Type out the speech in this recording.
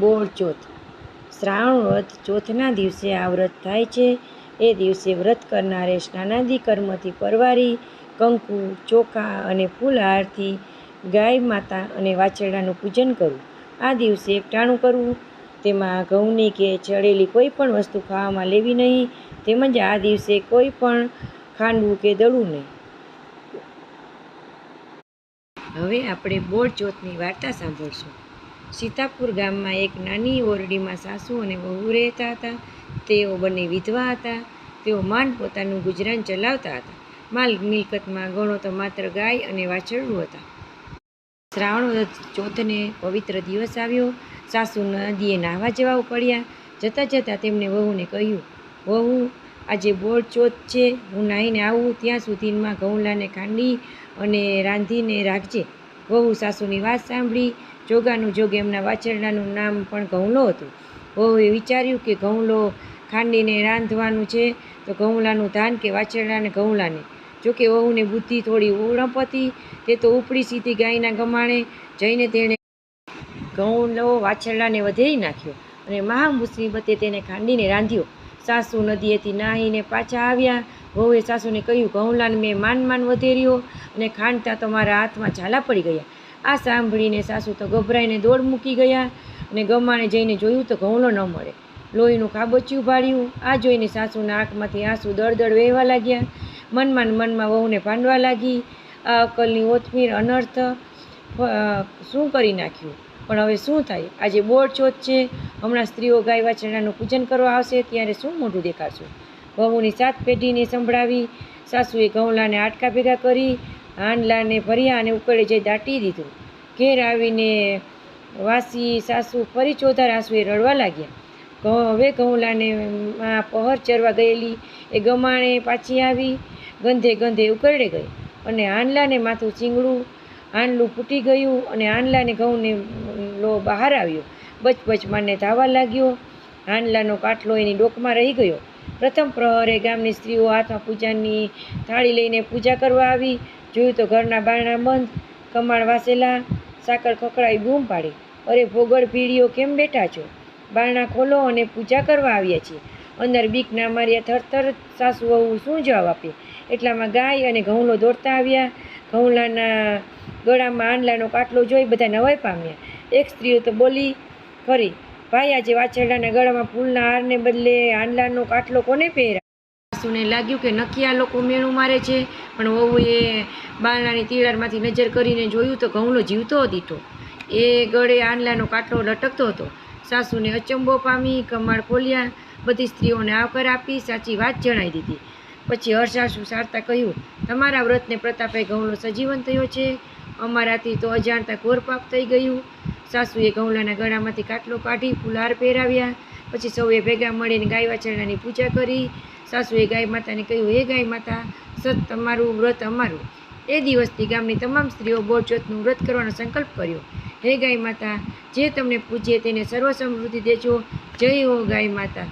બોળ ચોથ. શ્રાવણ વ્રત ચોથના દિવસે આ વ્રત થાય છે. એ દિવસે વ્રત કરનારે સ્નાનાદિ કર્મથી પરવારી, કંકુ, ચોખા અને ફૂલહારથી ગાય માતા અને વાછરડાનું પૂજન કરવું આ દિવસે એકટાણું કરવું. તેમાં ઘઉંની કે ચડેલી કોઈ પણ વસ્તુ ખાવામાં લેવી નહીં. તેમજ આ દિવસે કોઈ પણ ખાંડવું કે દળવું નહીં. હવે આપણે બોળ ચોથની વાર્તા સાંભળશું. સીતાપુર ગામમાં એક નાની ઓરડીમાં સાસુ અને વહુ રહેતા હતા. તેઓ બંને વિધવા હતા. તેઓ માંડ પોતાનું ગુજરાન ચલાવતા હતા. માલ મિલકતમાં ગણો તો માત્ર ગાય અને વાછરડું હતા. શ્રાવણ ચોથને પવિત્ર દિવસ આવ્યો. સાસુ નદીએ નાહવા જવા પડ્યા જતાં જતાં તેમને વહુને કહ્યું, વહુ, આજે બોળ ચોથ છે. હું નાહીને આવું. ત્યાં સુધીમાં ઘઉંલાને ખાંડી અને રાંધીને રાખજે. વહુ સાસુની વાત સાંભળી. જોગાનું જોગ એમના વાછરડાનું નામ પણ ઘઉંલો હતું. વહુએ વિચાર્યું કે ઘઉંલો ખાંડીને રાંધવાનું છે તો ઘઉંલાનું ધાન કે વાછરડાને ઘઉંલાને જોકે વહુને બુદ્ધિ થોડી ઉણપ હતી, તે તો ઉપડી સીધી ગાયના ગમાણે જઈને તેણે ઘઉંલો વાછરડાને વધેરી નાખ્યો અને મહા મુસીબતે તેને ખાંડીને રાંધ્યો. સાસુ નદીએથી નાહીને પાછા આવ્યા. વહુએ સાસુને કહ્યું ઘઉંલાને મેં માન માન વધેર્યો અને ખાંડતા તો મારા હાથમાં ઝાલા પડી ગયા. આ સાંભળીને સાસુ તો ગભરાઈને દોડ મૂકી ગયા અને ગમાણે જઈને જોયું તો ઘઉંલો ન મળે. લોહીનું ખાબોચિયું ભાળ્યું. આ જોઈને સાસુના આંખમાંથી આંસુ દળદળ વહેવા લાગ્યા. મનમાં મનમાં વહુને ભાંડવા લાગી. આ અકલની ઓથમીર અનર્થ શું કરી નાખ્યું? પણ હવે શું થાય? આજે બોળ ચોથ છે. હમણાં સ્ત્રીઓ ગાય વાછરડાનું પૂજન કરવા આવશે. ત્યારે શું મોઢું દેખાડશું? વહુની સાત પેઢીને સંભળાવી સાસુએ ઘઉંલાને આટકા ભેગા કરી હાંડલાને ભર્યા અને ઉકળે જઈ દાટી દીધું. ઘેર આવીને વાસી સાસુ ફરી ચોથા આંસુએ રડવા લાગ્યા. હવે ઘઉંલાને પહર ચરવા ગયેલી. એ ગમાણે પાછી આવી, ગંધે ગંધે ઉકરડે ગઈ અને હાંડલાને માથું ચીંગડું હાંડલું ફૂટી ગયું અને હાંડલાને ઘઉંને લો બહાર આવ્યો. બચ બચ માને ધાવા લાગ્યો. હાંડલાનો કાટલો એની ડોકમાં રહી ગયો. પ્રથમ પ્રહરે ગામની સ્ત્રીઓ હાથમાં પૂજાની થાળી લઈને પૂજા કરવા આવી. જોયું તો ઘરના બારણા બંધ કમાળ વાસેલા, સાકર ખકડાઈ બૂમ પાડી. અરે ભોગળ પીડીઓ કેમ બેઠા છો? બારણા ખોલો અને પૂજા કરવા આવ્યા છીએ. અંદર બીક ના માર્યા થરથર સાસુ વહુ શું જવાબ આપે? એટલામાં ગાય અને ઘઉંલો દોડતા આવ્યા. ઘઉંલાના ગળામાં આંડલાનો કાટલો જોઈ બધા નવાઈ પામ્યા. એક સ્ત્રીઓ તો બોલી ખરી ભાઈ, આજે વાછરડાના ગળામાં ફૂલના હારને બદલે આંડલાનો કાટલો કોને પહેરા સાસુને લાગ્યું કે નક્કી આ લોકો મેણું મારે છે, પણ વહુએ બારણાની તિરાડમાંથી નજર કરીને જોયું તો ઘઉંલો જીવતો દીઠો. એ ગળે આંડલાનો કાટલો લટકતો હતો. સાસુને અચંબો પામી, કમાળ ખોલ્યા, બધી સ્ત્રીઓને આવકાર આપી, સાચી વાત જણાવી દીધી. પછી હર્ષાશુ સારતા કહ્યું, તમારા વ્રતને પ્રતાપે ઘઉંલો સજીવન થયો છે. અમારાથી તો અજાણતા ઘોર પાપ થઈ ગયું. સાસુએ ઘઉંલાના ગળામાંથી કાટલો કાઢી ફુલહાર પહેરાવ્યા. પછી સૌએ ભેગા મળીને ગાય વાછરડાની પૂજા કરી. સાસુએ ગાય માતાને કહ્યું, હે ગાય માતા, સત તમારું વ્રત અમારું. એ દિવસથી ગામની તમામ સ્ત્રીઓ બોળચોથનું વ્રત કરવાનો સંકલ્પ કર્યો. હે ગાય માતા, જે તમને પૂજે તેને સર્વ સમૃદ્ધિ દેજો. જય હો ગાય માતા.